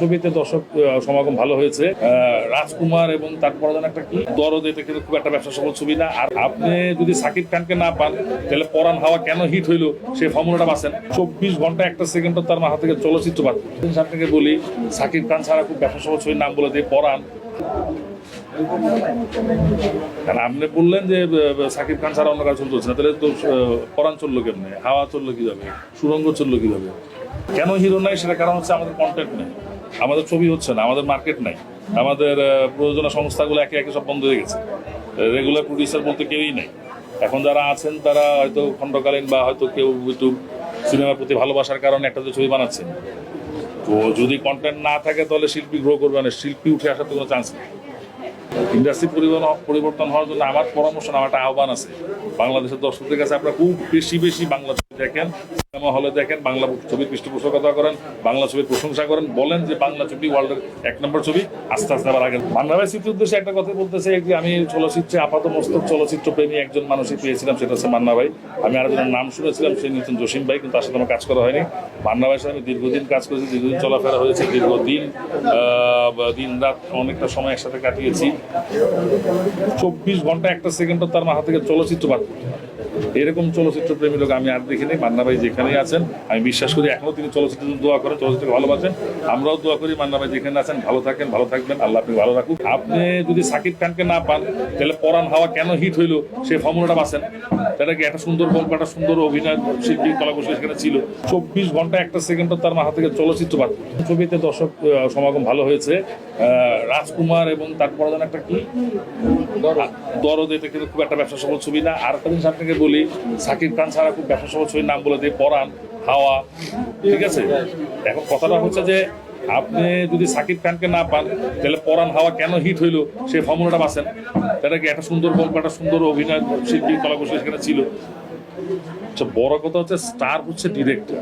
ছবিতে দর্শক সমাগম ভালো হয়েছে। রাজকুমার এবং তারপরে যেন একটা কি? দরদ, এটা কিন্তু খুব একটা ব্যবসা সফল ছবি না। আর আপনি যদি সাকিব খানকে না পান, তাহলে পরান হাওয়া কেন হিট হইল সেই ফর্মুলাটা পাচ্ছেন। চব্বিশ ঘণ্টা একটা সেকেন্ড তার মাথা থেকে চলচ্চিত্র পান আপনাকে বলি, সাকিব খান ছাড়া খুব ব্যবসা সফল ছবির নাম বলে দিয়ে পরান কারণ আপনি বললেন যে সাকিব খান ছাড়া অন্য কাজ চলছে না। তাহলে তো পরাণ চলল কেমনে? হাওয়া চলল কীভাবে? সুরঙ্গ চলল কীভাবে? কেন হিরো নাই সেটা কারণ হচ্ছে আমাদের কন্টেন্ট নেই। আমাদের ছবি হচ্ছে না, আমাদের মার্কেট নাই। আমাদের প্রযোজনা সংস্থাগুলো একে একে সব বন্ধ হয়ে গেছে। রেগুলার প্রডিউসার বলতে কেউই নেই। এখন যারা আছেন, তারা হয়তো খণ্ডকালীন বা হয়তো কেউ একটু সিনেমার প্রতি ভালোবাসার কারণে একটা দুটো ছবি বানাচ্ছেন। তো যদি কন্টেন্ট না থাকে, তাহলে শিল্পী গ্রো করবে না। শিল্পী উঠে আসার তো কোনো চান্স নেই। ইন্ডাস্ট্রি পরিবর্তন পরিবর্তন হওয়ার জন্য আমার পরামর্শ আমার একটা আহ্বান আছে। বাংলাদেশের দর্শকদের কাছে আপনারা খুব বেশি বেশি বাংলা দেখেন, সিনেমা হলে দেখেন, বাংলা ছবির পৃষ্ঠপোষকতা করেন, বাংলা ছবির প্রশংসা করেন, বলেন যে বাংলা ছবি ওয়ার্ল্ডের এক নম্বর ছবি, আস্তে আস্তে আবার আগে। বাংলাদেশ স্মৃতির উদ্দেশ্যে একটা কথা বলতেছে যে আমি চলচ্চিত্রে আপাত মস্তক চলচ্চিত্র প্রেমী একজন মানুষই পেয়েছিলাম, সেটা হচ্ছে মান্না ভাই। আমি আরেকজনের নাম শুনেছিলাম সেই নিতেন জসিম ভাই, কিন্তু তার সাথে আমার কাজ করা হয়নি। মান্না ভাইয়ের সাথে আমি দীর্ঘদিন কাজ করেছি, দীর্ঘদিন চলাফেরা হয়েছে, দীর্ঘদিন দিন রাত অনেকটা সময় একসাথে কাটিয়েছি। চব্বিশ ঘণ্টা একটা সেকেন্ডও তার মাথা থেকে চলচ্চিত্র বাদ এরকম চলচ্চিত্র প্রেমী লোক আমি আর দেখি দেখিনি মান্না ভাই যেখানেই আছেন, আমি বিশ্বাস করি এখনও তিনি চলচ্চিত্র দোয়া করেন, চলচ্চিত্রকে ভালোবাসেন। আমরাও দোয়া করি মান্না ভাই যেখানে আছেন, ভালো থাকেন, ভালো থাকবেন, আল্লাহ আপনি ভালো রাখুন আপনি যদি সাকিব খানকে না পান, তাহলে পরান হাওয়া কেন হিট হইল সেই ফর্মুলাটা পাচ্ছেন। তাহলে কি একটা সুন্দর গল্প একটা সুন্দর অভিনয় শিল্পী কলাকুশলী সেখানে ছিল? চব্বিশ ঘণ্টা একটা সেকেন্ডও তার মাথা থেকে চলচ্চিত্র বাদ। ছবিতে দর্শক সমাগম ভালো হয়েছে। রাজকুমার এবং তারপরে যেন একটা কি? দরদ, এটা কিন্তু খুব একটা ব্যবসা সফল ছবি না। আর একটা জিনিস আপনাকে বলি, সাকিব খান ছাড়া খুব ব্যবসা সহজ ছবির নাম বলে দিয়ে পরাণ, হাওয়া, ঠিক আছে? এখন কথাটা হচ্ছে যে, আপনি যদি সাকিব খানকে না পান, তাহলে পরাণ, হাওয়া কেন হিট হইল? সেই ফর্মুলাটা বাঁচেন তাহলে কি একটা সুন্দর গল্প, একটা সুন্দর অভিনয় শিল্পী, কলাকুশলী সেখানে ছিল? আচ্ছা বড় কথা হচ্ছে স্টার হচ্ছে ডিরেক্টর